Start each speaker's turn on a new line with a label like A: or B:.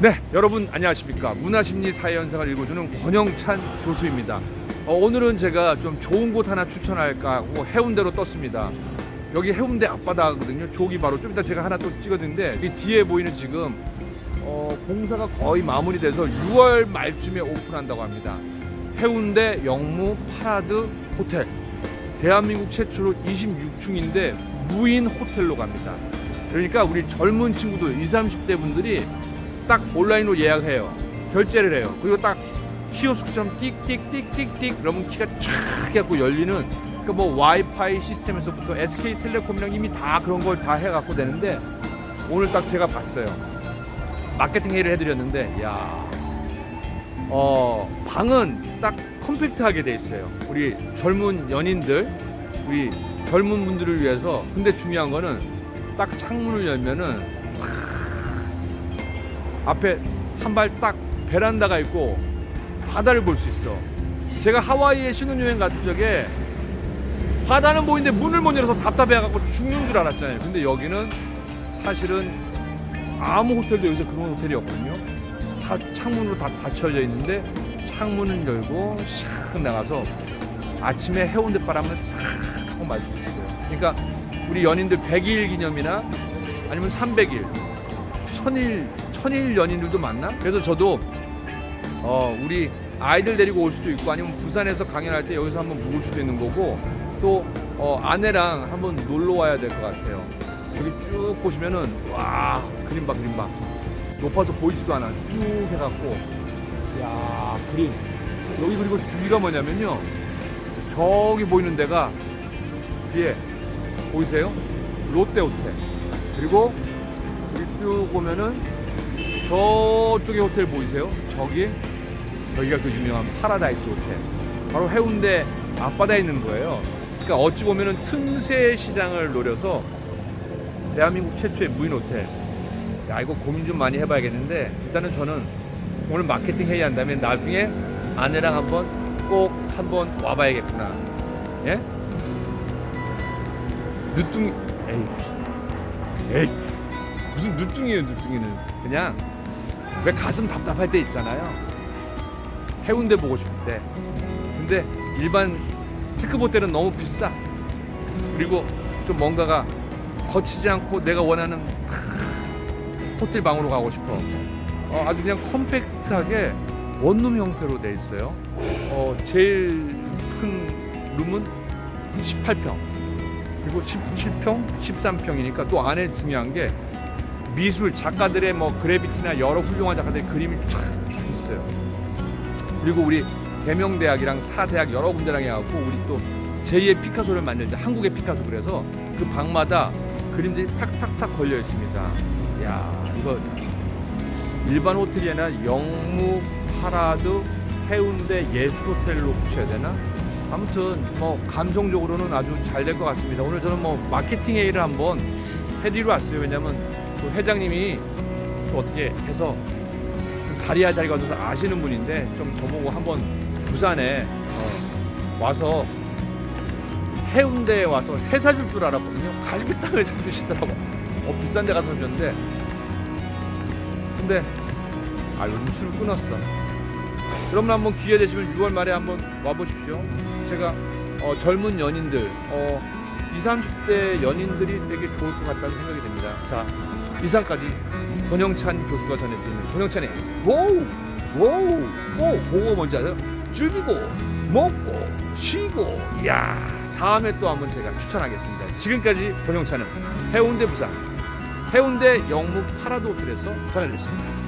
A: 네, 여러분 안녕하십니까? 문화심리 사회현상을 읽어주는 권영찬 교수입니다. 어, 오늘은 제가 좀 좋은 곳 하나 추천할까 하고 해운대로 떴습니다. 여기 해운대 앞바다거든요. 저기 바로 좀 이따 제가 하나 또 찍었는데 이 뒤에 보이는 지금 어, 공사가 거의 마무리돼서 6월 말쯤에 오픈한다고 합니다. 해운대 영무 파라드 호텔. 대한민국 최초로 26층인데 무인 호텔로 갑니다. 그러니까 우리 젊은 친구들 20, 30대 분들이 딱 온라인으로 예약해요. 결제를 해요. 그리고 딱 키오스크처럼 띡띡띡띡띡 그러면 키가 쫙 해갖고 열리는 그러니까 뭐 와이파이 시스템에서부터 SK텔레콤이랑 이미 다 그런 걸 다 해갖고 되는데 오늘 딱 제가 봤어요. 마케팅 회의를 해드렸는데 야, 어 방은 딱 컴팩트하게 돼 있어요. 우리 젊은 연인들, 우리 젊은 분들을 위해서. 근데 중요한 거는 딱 창문을 열면은 앞에 한 발 딱 베란다가 있고 바다를 볼 수 있어. 제가 하와이에 신혼여행 갔을 적에 바다는 보이는데 문을 못 열어서 답답해갖고 죽는 줄 알았잖아요. 근데 여기는 사실은 아무 호텔도 여기서 그런 호텔이었거든요. 다 창문으로 다 닫혀져 있는데 창문을 열고 샥 나가서 아침에 해운대 바람을 싹 하고 맞을 수 있어요. 그러니까 우리 연인들 100일 기념이나 아니면 300일, 1000일, 1000일 연인들도 많나? 그래서 저도 어, 우리 아이들 데리고 올 수도 있고 아니면 부산에서 강연할 때 여기서 한번 묵을 수도 있는 거고 또 어, 아내랑 한번 놀러 와야 될 것 같아요. 여기 쭉 보시면은 와 그림 봐 그림 봐 높아서 보이지도 않아. 쭉 해갖고. 야 그림. 여기 그리고 주위가 뭐냐면요. 저기 보이는 데가 뒤에 보이세요? 롯데 호텔. 그리고 여기 쭉 보면은 저쪽에 호텔 보이세요? 저기? 저기가 그 유명한 파라다이스 호텔. 바로 해운대 앞바다에 있는 거예요. 그러니까 어찌 보면은 틈새 시장을 노려서 대한민국 최초의 무인 호텔. 야 이거 고민 좀 많이 해봐야겠는데 일단은 저는 오늘 마케팅 회의 한 다음에 나중에 아내랑 한번 꼭 한번 와봐야겠구나. 예? 늦둥이. 에이 에이. 무슨 늦둥이에요 늦둥이는. 그냥 왜 가슴 답답할 때 있잖아요. 해운대 보고 때. 근데 일반 특급 호텔은 너무 비싸. 그리고 좀 뭔가가 거치지 않고 내가 원하는 호텔 방으로 가고 싶어. 어, 아주 그냥 컴팩트하게 원룸 형태로 돼 있어요. 어, 제일 큰 룸은 18평. 그리고 17평, 13평이니까 또 안에 중요한 게 미술 작가들의 뭐 그래비티나 여러 훌륭한 작가들의 그림이 쫙 있어요. 그리고 우리 대명대학이랑 타 대학 여러 군데랑 해갖고 우리 또 제2의 피카소를 만들자 한국의 피카소 그래서 그 방마다 그림들이 탁탁탁 걸려 있습니다. 야 이거 일반 호텔이 아니라 영무 파라드 해운대 예술 호텔로 붙여야 되나? 아무튼 뭐 감성적으로는 아주 잘 될 것 같습니다. 오늘 저는 뭐 마케팅 회의를 한번 해드리러 왔어요. 왜냐면 그 회장님이 또 어떻게 해서 다리야 다리 건너서 아시는 분인데 좀 저보고 한번 부산에 어, 와서 해운대에 와서 해 사줄 줄 알았거든요. 갈비탕을 사주시더라고. 어 비싼 데 가서 사줬는데 근데 아 요즘 술을 끊었어. 여러분 한번 기회 되시면 6월 말에 한번 와보십시오. 제가 어, 젊은 연인들 어, 20, 30대 연인들이 되게 좋을 것 같다는 생각이 듭니다. 자 이상까지 권영찬 교수가 전해드리는 권영찬의 워우 워우 오 그거 뭔지 아세요? 즐기고 먹고 쉬고 야 다음에 또 한번 제가 추천하겠습니다. 지금까지 권영찬은 해운대 부산 해운대 영무 파라도 호텔에서 전해드렸습니다.